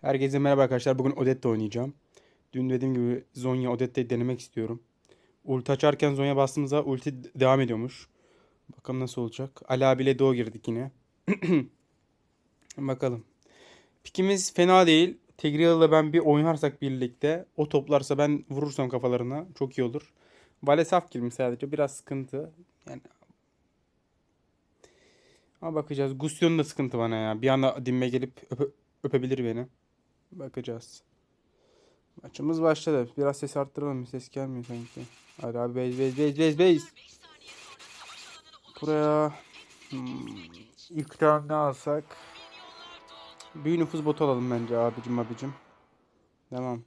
Herkese merhaba arkadaşlar. Bugün Odette oynayacağım. Dün dediğim gibi Zonya Odette'yi denemek istiyorum. Ulti açarken Zonya bastığımızda ulti devam ediyormuş. Bakalım nasıl olacak. Ali abiyle Doğu girdik yine. Bakalım. Pikimiz fena değil. Tigreal'la ben bir oynarsak birlikte o toplarsa ben vurursam kafalarına çok iyi olur. Vale saf girmiş sadece. Biraz sıkıntı. Yani ama bakacağız. Gusyon da sıkıntı bana ya. Bir anda dinme gelip öpe- öpebilir beni. Bakacağız. Maçımız başladı. Biraz ses arttıralım. Ses gelmiyor sanki. Hadi abi base base base base base. Buraya hmm, ilk ne alsak? Büyük nüfus botu alalım bence abicim abicim. Tamam.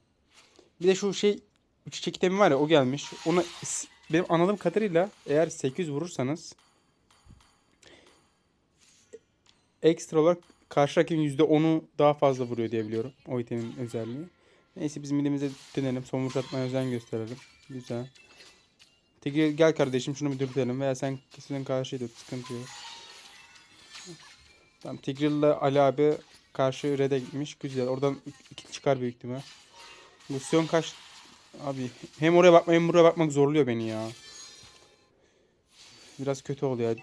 Bir de şu şey çiçek itemi var ya o gelmiş. Ona benim anladığım kadarıyla eğer 800 vurursanız ekstra olarak karşı rakibin %10'u daha fazla vuruyor diye biliyorum. O itemin özelliği. Neyse biz midemize dönelim. Son vuruş atmaya özen gösterelim. Güzel. Tigre gel kardeşim şunu bir dürtelim. Veya sen kesin karşıyı dört. Sıkıntı yok. Tamam Tigreal'la Ali abi karşı red'e gitmiş. Güzel. Oradan iki çıkar büyük ihtimal. Lucian kaç... Abi hem oraya bakmak hem buraya bakmak zorluyor beni ya. Biraz kötü oldu ya.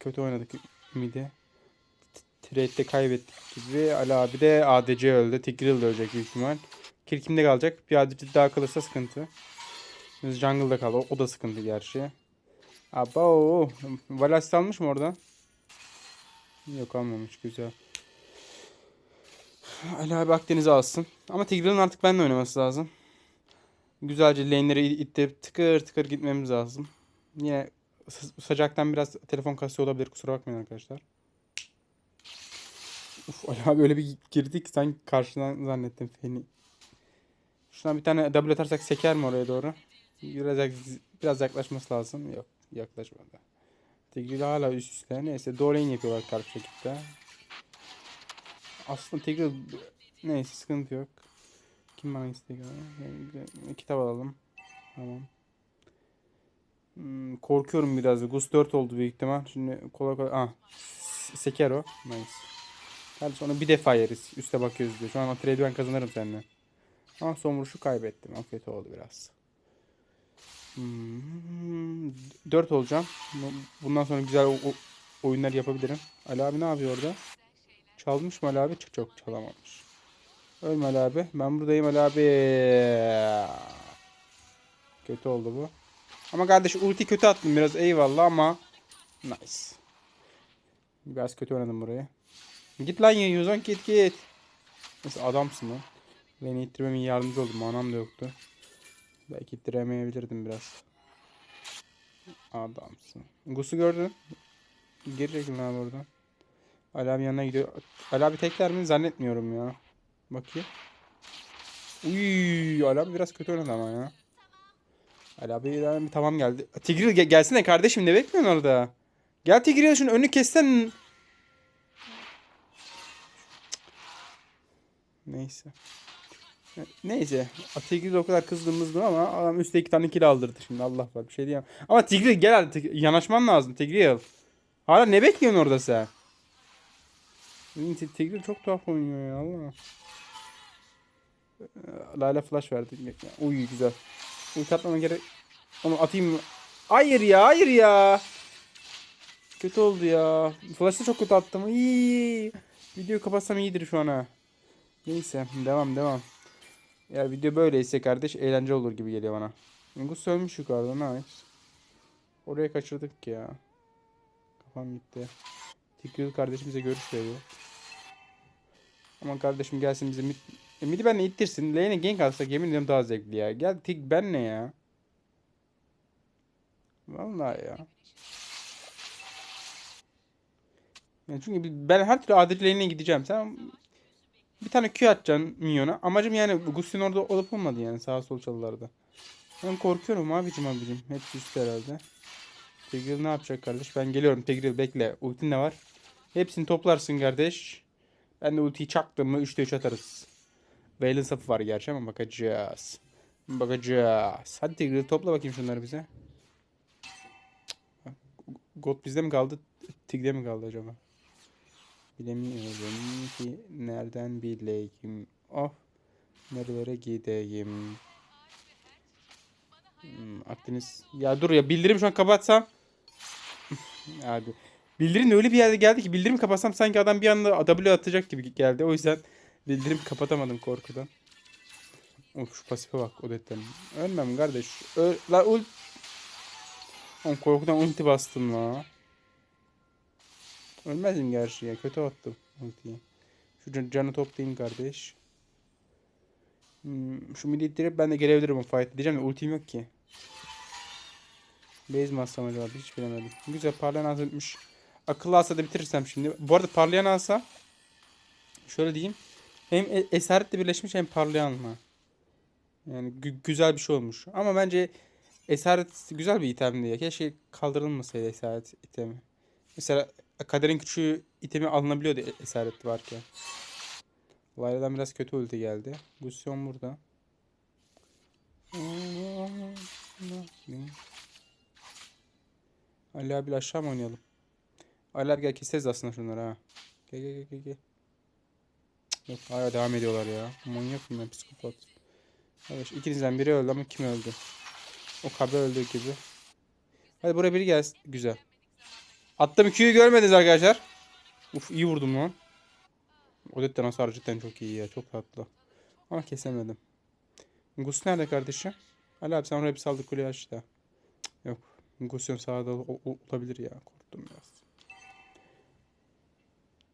Kötü oynadık midi. Trade'de kaybettik gibi. Ali abi de ADC öldü. Tigreal de ölecek büyük ihtimal. Kill kalacak? Bir ADC daha kalırsa sıkıntı. Biz jungle'da kaldı. O, o da sıkıntı gerçi. Abo. Valas almış mı oradan? Yok almamış. Güzel. Ali abi Akdeniz'i alsın. Ama Tigreal'ın artık benimle oynaması lazım. Güzelce lane'leri ittirip tıkır tıkır gitmemiz lazım. Yine sı- sıcaktan biraz telefon kasıyor olabilir. Kusura bakmayın arkadaşlar. Uf Ali abi öyle bir girdik sen karşıdan zannettim Feni. Şuna bir tane double atarsak seker mi oraya doğru? Biraz, biraz yaklaşması lazım. Yok yaklaşmadı. Tigreal hala üst üste. Neyse doğru yapıyorlar karşı rakipte. Aslında Tigreal neyse sıkıntı yok. Kim bana istek Kitap alalım. Tamam. Hmm, korkuyorum biraz. Gus 4 oldu büyük ihtimal. Şimdi kolay kolay. Ah. Seker o. Nice. Hadi sonra bir defa yeriz. Üste bakıyoruz diye. Şu an o trade'i ben kazanırım seninle. Ama son vuruşu kaybettim. O oldu biraz. Hmm, 4 olacağım. Bu- Bundan sonra güzel oyunlar yapabilirim. Ali abi ne yapıyor orada? Çalmış mı Ali abi? Çok çok çalamamış. Ölme Ali abi. Ben buradayım Ali abi. Kötü oldu bu. Ama kardeş ulti kötü attım biraz eyvallah ama nice. Biraz kötü oynadım burayı. Git lan Yuzon git git. Neyse adamsın lan. Beni ittirmemin yardımcı oldu. Manam da yoktu. Belki ittiremeyebilirdim biraz. Adamsın. Gus'u gördün. Geri çekilin abi oradan. Ali abi yanına gidiyor. Ali abi tekler mi zannetmiyorum ya. Bakayım. Uy, Ali abi biraz kötü oynadı ama ya. Ali abi yani tamam geldi. Tigreal ge- gelsene kardeşim ne bekliyorsun orada? Gel Tigreal şunu önünü kessen. Neyse. Neyse. Tigreal o kadar kızdığımızdı ama adam üstte iki tane kill aldırdı şimdi Allah var bir şey diyemem. Ama Tigreal gel Tig- yanaşman lazım Tigreal. Hala ne bekliyorsun orada sen? Tigreal çok tuhaf oynuyor ya Allah. Ee, Lale flash verdi. Uy güzel. Ulti atmama gerek. Onu atayım mı? Hayır ya hayır ya. Kötü oldu ya. Flash'ı çok kötü attım. İyi. Videoyu kapatsam iyidir şu an ha. Neyse devam devam. Eğer video böyleyse kardeş eğlence olur gibi geliyor bana. Gus sönmüş yukarıda nice. Oraya kaçırdık ya. Kafam gitti. Tigreal kardeşimize görüş veriyor. Aman kardeşim gelsin bize mid... E, midi benle ittirsin. Lane'e gank atsak yemin ediyorum daha zevkli ya. Gel tig benle ya. Vallahi ya. Yani çünkü ben her türlü adil lane'e gideceğim. Sen bir tane Q atacaksın minyona. Amacım yani Gustin orada olup olmadı yani sağ sol çalılarda. Ben korkuyorum abicim abicim. Hepsi üstte herhalde. Tigreal ne yapacak kardeş? Ben geliyorum Tigreal bekle. Ultin ne var? Hepsini toplarsın kardeş. Ben de ultiyi çaktım mı 3'te 3 atarız. Vayne'ın sapı var gerçi ama bakacağız. Bakacağız. Hadi Tigreal topla bakayım şunları bize. God bizde mi kaldı? Tig'de mi kaldı acaba? Bilemiyorum ki nereden bileyim. Oh. Nerelere gideyim. Hmm, Akdeniz. Ya dur ya bildirim şu an kapatsam. Abi. Bildirim öyle bir yerde geldi ki bildirim kapatsam sanki adam bir anda W atacak gibi geldi. O yüzden bildirim kapatamadım korkudan. Of şu pasife bak Odette'nin. Ölmem kardeş. Öl la ult. Korkudan ulti bastım la. Ölmezdim gerçi ya. Kötü attım ultiyi. Şu can- canı toplayayım kardeş. Hmm, şu midi ittirip ben de gelebilirim o fight diyeceğim de ultim yok ki. Base mi atsam acaba hiç bilemedim. Güzel parlayan asa bitmiş. Akıllı asa da bitirirsem şimdi. Bu arada parlayan asa şöyle diyeyim. Hem e- esaretle birleşmiş hem parlayan mı? Yani gü- güzel bir şey olmuş. Ama bence esaret güzel bir itemdi ya. Keşke kaldırılmasaydı esaret itemi. Mesela kaderin küçüğü itemi alınabiliyordu e- esaret varken. Layla'dan biraz kötü ulti geldi. Gusyon burada. Ali abiyle aşağı mı oynayalım? Ali abi gel keseriz aslında şunları ha. Gel gel gel gel. gel. Yok hala devam ediyorlar ya. Manyak bunlar psikopat. Evet ikinizden biri öldü ama kim öldü? O kabe öldüğü gibi. Hadi buraya biri gelsin. Güzel. Attım Q'yu görmediniz arkadaşlar. Uf iyi vurdum lan. Odette nasıl cidden çok iyi ya. Çok tatlı. Ama kesemedim. Gus nerede kardeşim? Ali abi sen oraya bir saldı kuleyi aç da. Cık, Yok. Gusyon sağda ol- ol- olabilir ya. Korktum biraz.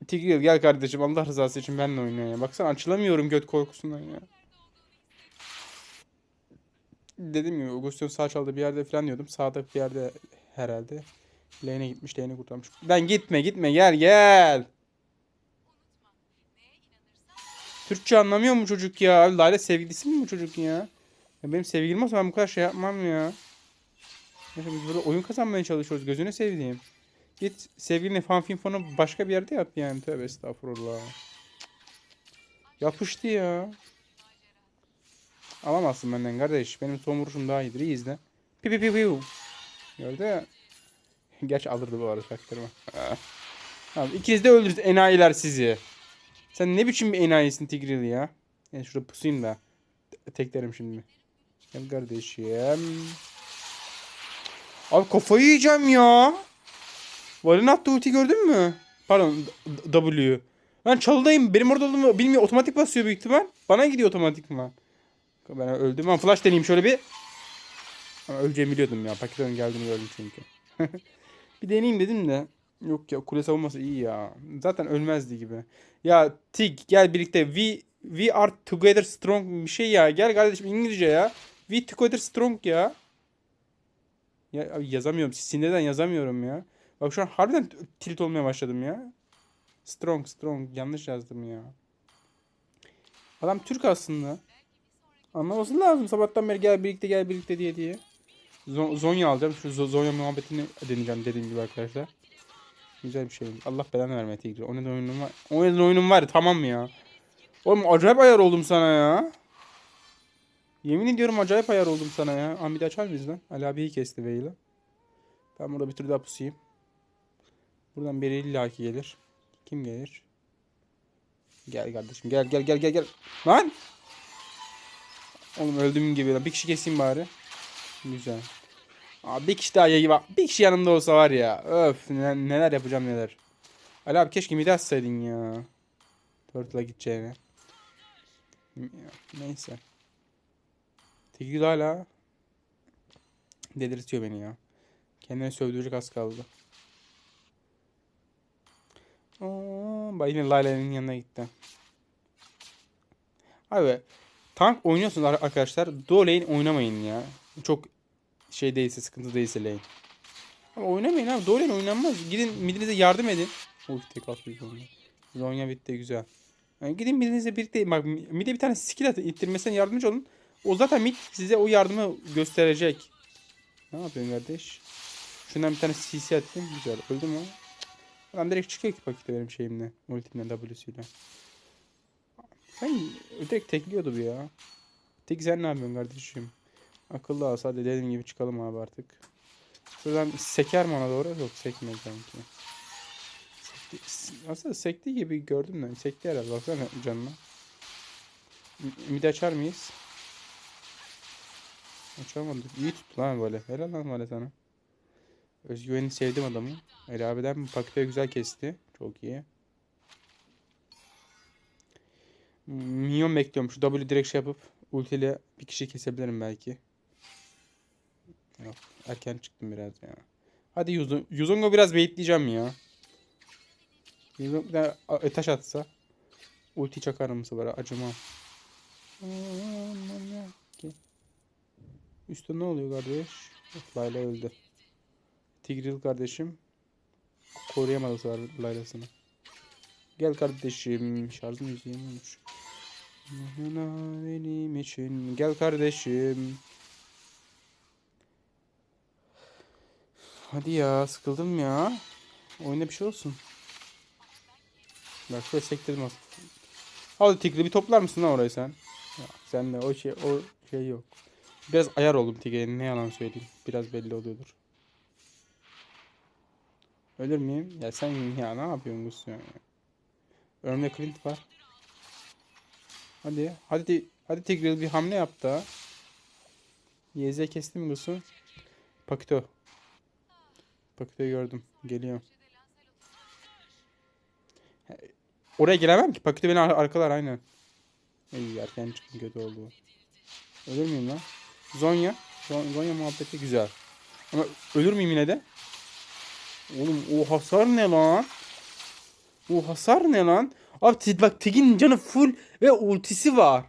Tigreal gel kardeşim Allah rızası için benimle oyna ya. Baksana açılamıyorum göt korkusundan ya. Dediğim gibi Augustin sağ çaldı bir yerde falan diyordum. Sağda bir yerde herhalde. Lane'e gitmiş, lane'i kurtarmış. Lan gitme gitme gel gel. Türkçe anlamıyor mu çocuk ya? Abi Lale sevgilisi mi bu çocuk ya? ya benim sevgilim olsa ben bu kadar şey yapmam ya. Neyse biz burada oyun kazanmaya çalışıyoruz. Gözünü sevdiğim. Git sevgiline fanfin fonu başka bir yerde yap yani. Tövbe estağfurullah. Yapıştı ya. Alamazsın benden kardeş. Benim son daha iyidir. İyi izle. Pi pi pi pi. Gördü. Gerçi alırdı bu arada çaktırma. Tamam ikiniz de öldürürüz enayiler sizi. Sen ne biçim bir enayisin Tigril ya. Yani şurada pusayım da. Te- Teklerim şimdi. Gel kardeşim. Abi kafayı yiyeceğim ya. Valin attı ulti gördün mü? Pardon W. Ben çalıdayım. Benim orada olduğumu bilmiyor. Otomatik basıyor büyük ihtimal. Bana gidiyor otomatikman. Ben öldüm. Ben flash deneyeyim şöyle bir. Ama öleceğimi biliyordum ya. Paketten geldiğini gördüm çünkü. bir deneyeyim dedim de. Yok ya kule savunması iyi ya. Zaten ölmezdi gibi. Ya Tig gel birlikte. We, we are together strong bir şey ya. Gel kardeşim İngilizce ya. We together strong ya. Ya abi yazamıyorum. Sinirden yazamıyorum ya. Bak şu an harbiden tilt olmaya başladım ya. Strong strong yanlış yazdım ya. Adam Türk aslında. Anlaması lazım sabahtan beri gel birlikte gel birlikte diye diye. Zo- Zonya alacağım. Şu Zo- Zonya muhabbetini deneyeceğim dediğim gibi arkadaşlar. Güzel bir şey. Allah belanı vermeye Tigre. O neden oyunum var. O neden oyunum var tamam mı ya? Oğlum acayip ayar oldum sana ya. Yemin ediyorum acayip ayar oldum sana ya. Amide açar mıyız lan? Ali abi iyi kesti Veil'i. Ben burada bir tur daha pusayım. Buradan biri illaki gelir. Kim gelir? Gel kardeşim gel gel gel gel gel. Lan! Oğlum öldüğüm gibi. lan. Bir kişi keseyim bari. Güzel. Aa, bir kişi daha yayı var. Bir kişi yanımda olsa var ya. Öf ne- neler yapacağım neler. Ali abi keşke mide atsaydın ya. Turtle'a gideceğine. Neyse. Tigil hala delirtiyor beni ya. Kendine sövdürecek az kaldı. Bak yine Layla'nın yanına gitti. Abi tank oynuyorsunuz ar- arkadaşlar. Duo oynamayın ya. Çok şey değilse sıkıntı değilse lane. Abi oynamayın abi. Lane oynanmaz. Gidin midinize yardım edin. Uf tek atıyor Zonya. Zonya bitti güzel. Yani gidin midinize birlikte bak mide bir tane skill atın ittirmesine yardımcı olun. O zaten mid size o yardımı gösterecek. Ne yapıyorsun kardeş? Şundan bir tane CC atayım. Güzel. Öldü mü? Adam direkt çıkıyor ki pakette benim şeyimle. Ultimle W'suyla. Ben direkt tekliyordu bu ya. Tek sen ne yapıyorsun kardeşim? Akıllı olsa hadi dediğim gibi çıkalım abi artık. Şuradan seker mi ona doğru? Yok sekmez sanki. Aslında sekti gibi gördüm ben. Sekti herhalde. Baksana canına. Mid açar mıyız? Açamadık. İyi tuttu lan böyle. Helal lan böyle sana. Özgüveni sevdim adamı. Ali abiden pakete güzel kesti. Çok iyi. Minyon bekliyorum. Şu W direkt şey yapıp ultiyle bir kişi kesebilirim belki. Yok. Erken çıktım biraz ya. Hadi Yuzong. Yuzong'u biraz beyitleyeceğim ya. Yuzong bir de a- taş atsa. Ulti çakarım sefer. Acımam. Üstte ne oluyor kardeş? Layla öldü. Tigril kardeşim. Koruyamadı sefer Layla'sını. Gel kardeşim. Şarjım yüzeyim olmuş. Yanına benim için. Gel kardeşim. Hadi ya sıkıldım ya. Oyunda bir şey olsun. Bak şöyle sektirdim aslında. Hadi Tigri bir toplar mısın lan orayı sen? Sen de o şey o şey yok. Biraz ayar oldum Tigre'nin ne yalan söyleyeyim. Biraz belli oluyordur. Ölür müyüm? Ya sen ya ne yapıyorsun Gus ya? Önümde Clint var. Hadi. Hadi hadi Tigreal bir hamle yap da. YZ kesti mi? Pakito. Pakito'yu gördüm. Geliyor. Oraya gelemem ki. Pakito beni ar- arkalar aynen. İyi erken çıktım kötü oldu. Ölür müyüm lan? Zonya. Zon- Zonya muhabbeti güzel. Ama ölür müyüm yine de? Oğlum o hasar ne lan? O hasar ne lan? Abi bak Tig'in canı full ve ultisi var.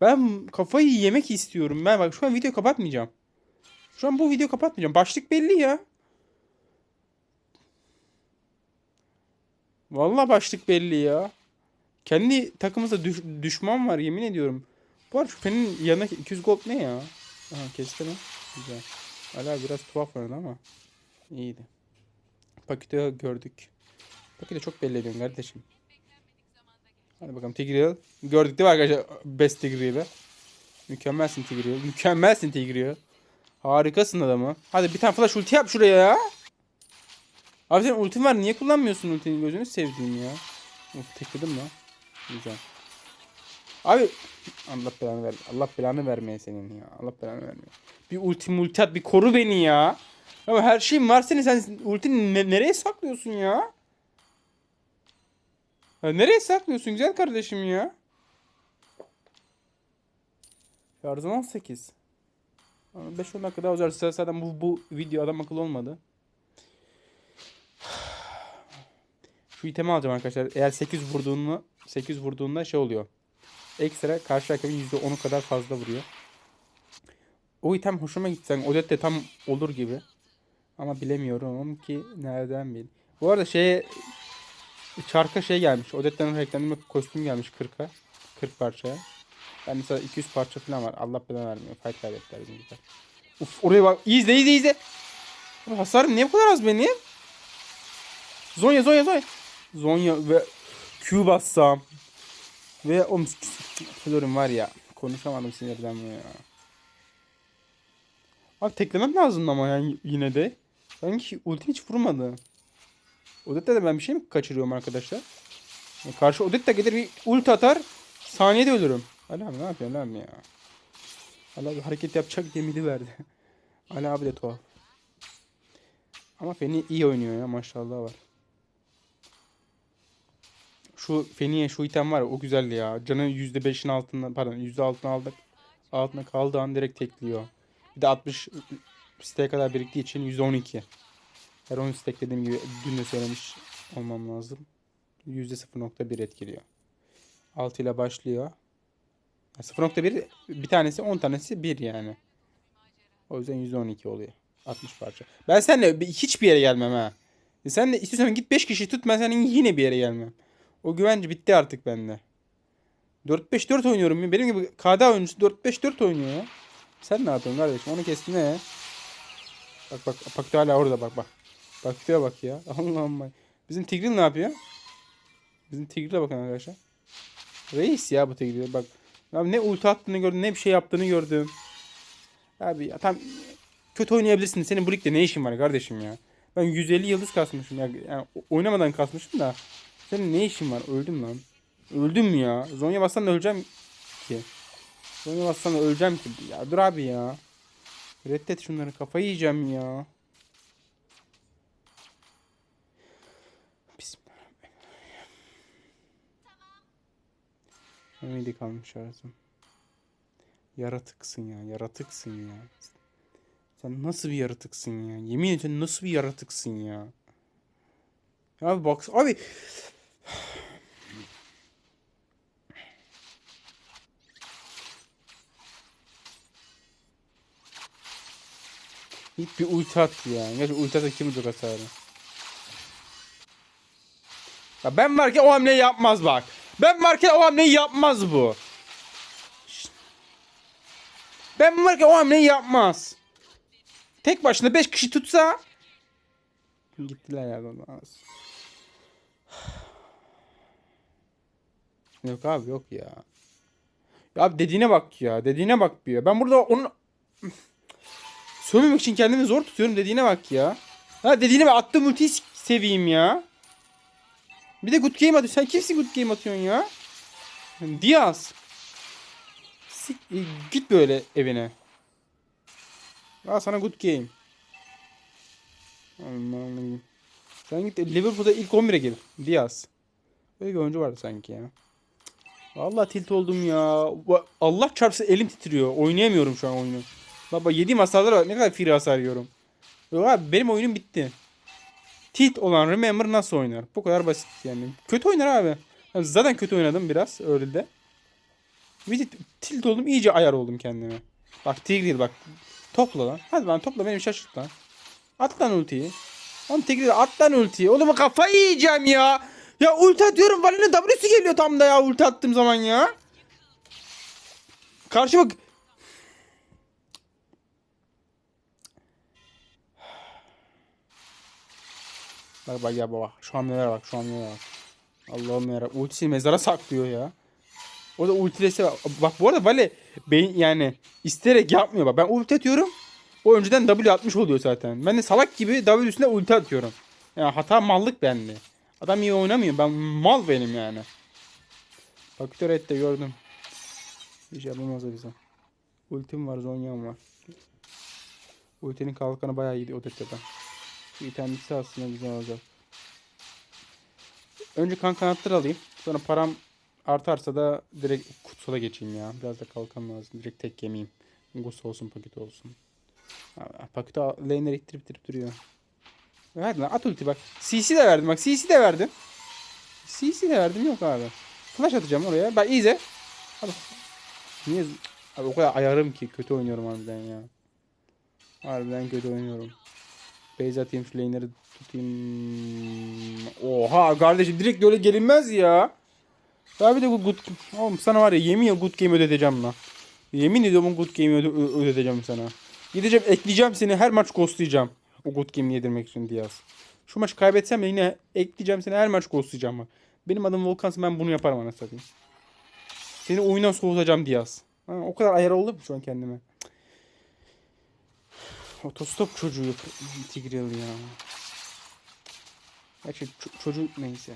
Ben kafayı yemek istiyorum. Ben bak şu an video kapatmayacağım. Şu an bu video kapatmayacağım. Başlık belli ya. Vallahi başlık belli ya. Kendi takımımızda düş- düşman var yemin ediyorum. Bu arada Şüphe'nin yanındaki 200 gold ne ya? Aha kesti mi? Güzel. Hala biraz tuhaf oynadı ama iyiydi. Paketi gördük. Paketi çok belli ediyorsun kardeşim. Hadi bakalım Tigreal. Gördük değil mi arkadaşlar? Best Tigreal'ı. Mükemmelsin Tigreal. Mükemmelsin Tigreal. Harikasın adamı. Hadi bir tane flash ulti yap şuraya ya. Abi senin ultin var. Niye kullanmıyorsun ultini? Gözünü sevdiğim ya. Uf tekledim lan. Güzel. Abi Allah belanı ver. Allah belanı vermeye senin ya. Allah belanı vermeye. Bir ulti multi at bir koru beni ya. Ama her şeyin var senin sen ultini ne- nereye saklıyorsun ya? ya? Nereye saklıyorsun güzel kardeşim ya? Şarjım 18. 5-10 dakika daha uzarsa zaten bu, bu video adam akıllı olmadı. Şu itemi alacağım arkadaşlar. Eğer 8 vurduğunu 8 vurduğunda şey oluyor. Ekstra karşı rakibin %10'u kadar fazla vuruyor. O item hoşuma. Yani Odette tam olur gibi. Ama bilemiyorum ki nereden bil. Bu arada şeye çarka şey gelmiş. Odette'nin reklamında kostüm gelmiş 40'a. 40 parçaya. Ben mesela 200 parça falan var. Allah belanı vermiyor. Fight kaybettiler bizim güzel. Uf oraya bak. İzle izle izle. Hasarım niye bu kadar az benim? Zonya Zonya Zonya. Zonya ve Q bassam. Ve o Florin var ya. Konuşamadım sinirden ya. Abi teklemem lazım ama yani yine de. Sanki ulti hiç vurmadı. Odette de ben bir şey mi kaçırıyorum arkadaşlar? Ya karşı Odette gelir bir ulti atar. Saniyede ölürüm. Ali abi ne yapıyorsun lan ya? Ali abi hareket yapacak demiri verdi. Ali abi de tuhaf. Ama Feni iyi oynuyor ya maşallah var. Şu Feni'ye şu item var ya o güzel ya. Canı %5'in altında pardon %6'ını aldık. Altına kaldığı an direkt tekliyor. Bir de 60 siteye kadar biriktiği için %12. Her 10 stack dediğim gibi dün de söylemiş olmam lazım. %0.1 etkiliyor. 6 ile başlıyor. Ya 0.1 bir tanesi 10 tanesi 1 yani. O yüzden %12 oluyor. 60 parça. Ben seninle bir- hiçbir yere gelmem ha. E sen de istiyorsan git 5 kişi tut ben senin yine bir yere gelmem. O güvence bitti artık bende. 4-5-4 oynuyorum. Benim gibi KD oyuncusu 4-5-4 oynuyor ya. Sen ne yapıyorsun kardeşim? Onu kestin ne? Bak bak bak hala orada bak bak. Bak şuraya bak ya. Allah'ım bak. Bizim Tigril ne yapıyor? Bizim Tigril'e bakın arkadaşlar. Reis ya bu Tigril. Bak. Abi ne ulti attığını gördüm ne bir şey yaptığını gördüm. Abi ya tam kötü oynayabilirsin. Senin bu ligde ne işin var kardeşim ya? Ben 150 yıldız kasmışım ya. Yani oynamadan kasmışım da. Senin ne işin var? Öldüm lan. Öldüm ya. Zonya bassan da öleceğim ki. Zonya bassan da öleceğim ki. Ya dur abi ya. Reddet şunları kafayı yiyeceğim ya. Bismillahirrahmanirrahim. Ümidi kalmış lazım. Yaratıksın ya, yaratıksın ya. Sen nasıl bir yaratıksın ya? Yemin ediyorum nasıl bir yaratıksın ya? Ya abi bak abi Git bir ulti at ya. Gerçi ulti atsa kim vuracak hasarı? Ya ben varken o hamleyi yapmaz bak. Ben varken o hamleyi yapmaz bu. Ben varken o hamleyi yapmaz. Tek başına 5 kişi tutsa gittiler ya az. Yok abi yok ya. Ya dediğine bak ya. Dediğine bak ya. Ben burada onun Sövmemek için kendimi zor tutuyorum dediğine bak ya. Ha dediğine bak attığım ultiyi seveyim ya. Bir de good game atıyor. Sen kimsin good game atıyorsun ya? Diaz. Sik- e, git böyle evine. Al sana good game. Allah'ım. Sen git Liverpool'da ilk 11'e gir. Diaz. Böyle bir oyuncu vardı sanki ya. Vallahi tilt oldum ya. Allah çarpsın elim titriyor. Oynayamıyorum şu an oyunu. Baba yediğim hasarlara bak ne kadar free hasar yiyorum. Yok abi benim oyunum bitti. Tilt olan Remember nasıl oynar? Bu kadar basit yani. Kötü oynar abi. Yani zaten kötü oynadım biraz öyle de. Bir tilt oldum iyice ayar oldum kendime. Bak Tigreal bak. Topla lan. Hadi lan topla beni şaşırt lan. At lan ultiyi. Lan Tigreal at lan ultiyi. Oğlum kafayı yiyeceğim ya. Ya ulti atıyorum. Vali'nin W'si geliyor tam da ya ulti attığım zaman ya. Karşı bak. Bak bak ya baba. Şu hamlelere bak. Şu hamlelere bak. Allah'ım yarabbim. Ultisi mezara saklıyor ya. O da ultilese bak. Bak bu arada Vale beyin yani isteyerek yapmıyor bak. Ben ulti atıyorum. O önceden W atmış oluyor zaten. Ben de salak gibi W üstüne ulti atıyorum. Yani hata mallık bende. Adam iyi oynamıyor. Ben mal benim yani. Bak de gördüm. Bir şey yapamaz o bize. Ultim var, Zonya'm var. Ultinin kalkanı bayağı iyiydi o tetteden. Şu itemlisi aslında güzel olacak. Önce kan kanatları alayım. Sonra param artarsa da direkt kutsala geçeyim ya. Biraz da kalkan lazım. Direkt tek yemeyeyim. Gus olsun paket olsun. Paketi lane'ler ittirip ittirip duruyor. Verdim lan at ulti bak. CC de verdim bak CC de verdim. CC de verdim yok abi. Flash atacağım oraya. Bak izle. Hadi. Niye? Abi o kadar ayarım ki kötü oynuyorum harbiden ya. Harbiden kötü oynuyorum. Base atayım şu lane'leri tutayım. Oha kardeşim direkt öyle gelinmez ya. Ya bir de bu good... Oğlum sana var ya yemin ya good game ödeteceğim lan. Yemin ediyorum good game öde ödeteceğim sana. Gideceğim ekleyeceğim seni her maç ghostlayacağım. O good game'i yedirmek için Diaz. Şu maçı kaybetsem de yine ekleyeceğim seni her maç ghostlayacağım bak. Benim adım Volkansın ben bunu yaparım anasını satayım. Seni oyundan soğutacağım Diaz. Ha, o kadar ayar oldum şu an kendime. Otostop çocuğu Tigreal ya. Gerçi ço- çocuk neyse.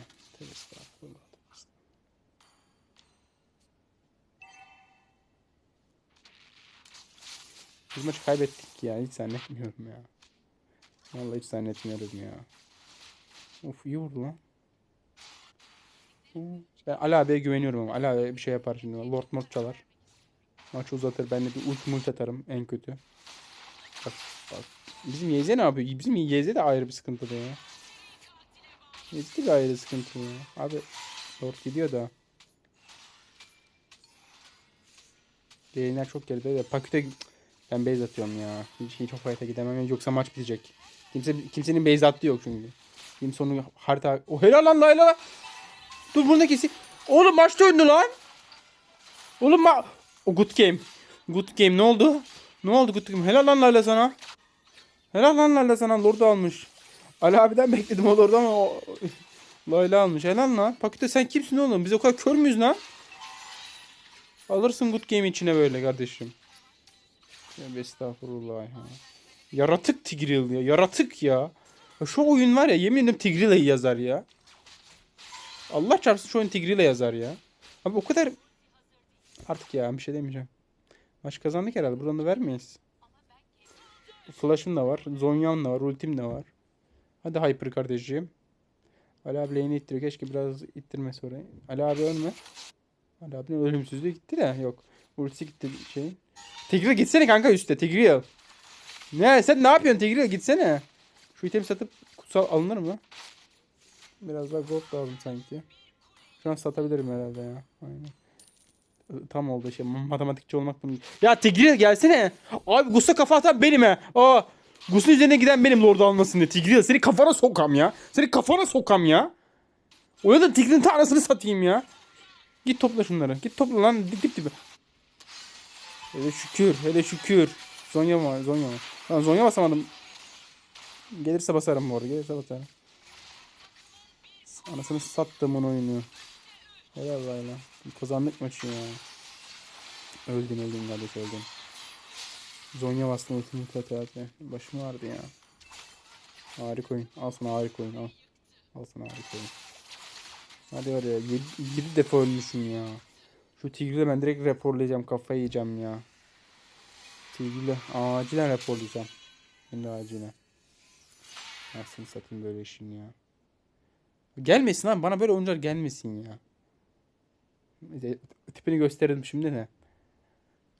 Biz maçı kaybettik ya. Hiç zannetmiyorum ya. Vallahi hiç zannetmiyorum ya. Of iyi vurdu lan. Ben Ali abiye güveniyorum ama Ali abi bir şey yapar şimdi. Lord Mort çalar. Maçı uzatır. Ben de bir ult mult atarım en kötü. Bak. Bizim Yeze ne yapıyor? Bizim Yeze de ayrı bir sıkıntıda ya. Yeze de ayrı sıkıntı ya. Abi Lord gidiyor da. Yayınlar çok geride de. Paküte ben base atıyorum ya. Hiç, hiç o fight'a gidemem yoksa maç bitecek. Kimse kimsenin base attığı yok çünkü. Benim sonu harita... O helal lan Layla. Dur bunu da kesin. Oğlum maç döndü lan. Oğlum ma... O good game. Good game ne oldu? Ne oldu good game? Helal lan Layla sana. Helal lan Layla sana. Lord'u almış. Ali abiden bekledim o Lord'u ama o... Layla almış. Helal lan. Pakete sen kimsin oğlum? Biz o kadar kör müyüz lan? Alırsın good game içine böyle kardeşim. Tövbe estağfurullah ya. Yaratık Tigreal ya. Yaratık ya. Ya Şu oyun var ya yemin ederim Tigreal'ı yazar ya. Allah çarpsın şu oyun Tigreal'ı yazar ya. Abi o kadar artık ya bir şey demeyeceğim. Maç kazandık herhalde. Buradan da vermeyiz. Flash'ım da var. Zonya'm da var. Ultim de var. Hadi Hyper kardeşim. Ali abi lane'i ittiriyor. Keşke biraz ittirmesi orayı. Ali abi ölme. Ali abinin ölümsüzlüğü gitti de yok. Ultisi gitti şeyin. Tigreal gitsene kanka üstte. Tigreal. Ne sen ne yapıyorsun Tigreal gitsene. Şu itemi satıp kutsal alınır mı? Biraz daha gold lazım sanki. Şu an satabilirim herhalde ya. Aynen. Tam oldu şey. Matematikçi olmak bunu. Ya Tigreal gelsene. Abi Gus'a kafa atan benim he. Aa. Gus'un üzerine giden benim Lord almasın diye. Tigreal seni kafana sokam ya. Seni kafana sokam ya. O da Tigreal'in tanrısını satayım ya. Git topla şunları. Git topla lan dip dip dibi. Hele şükür. Hele şükür. Zonya var. Zonya var. Lan Zonya basamadım. Gelirse basarım bu arada. Gelirse basarım. Anasını sattım onu oyunu. Helal vay lan. Kazandık maçı ya. Öldün öldün kardeş öldün. Zonya bastım ultimi abi. Başım vardı ya. Harika oyun. Al sana harika oyun al. Al sana harika oyun. Hadi var ya 7 defa ölmüşüm ya. Şu Tigreal'i ben direkt raporlayacağım. Kafayı yiyeceğim ya. Tigreal'i acilen raporlayacağım. De acilen. Nasıl satayım böyle işin ya. Gelmesin abi bana böyle oyuncular gelmesin ya. Tipini gösterelim şimdi de.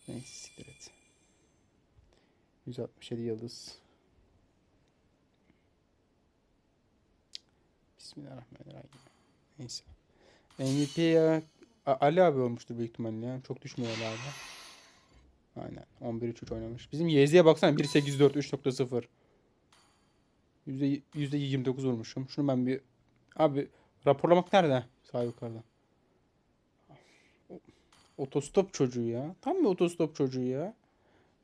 Neyse siktir et. 167 yıldız. Bismillahirrahmanirrahim. Neyse. MVP ya Ali abi olmuştur büyük ihtimalle ya. Çok düşmüyor Ali abi. Aynen. 11-3-3 oynamış. Bizim YZ'ye baksana 1.804 3.0. Yüzde, yüzde 29 vurmuşum. Şunu ben bir... Abi raporlamak nerede? Sağ yukarıda. Otostop çocuğu ya. Tam bir otostop çocuğu ya.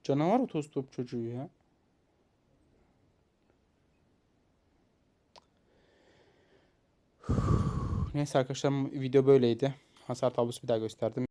Canavar otostop çocuğu ya. Neyse arkadaşlar video böyleydi. Hasar tablosu bir daha gösterdim.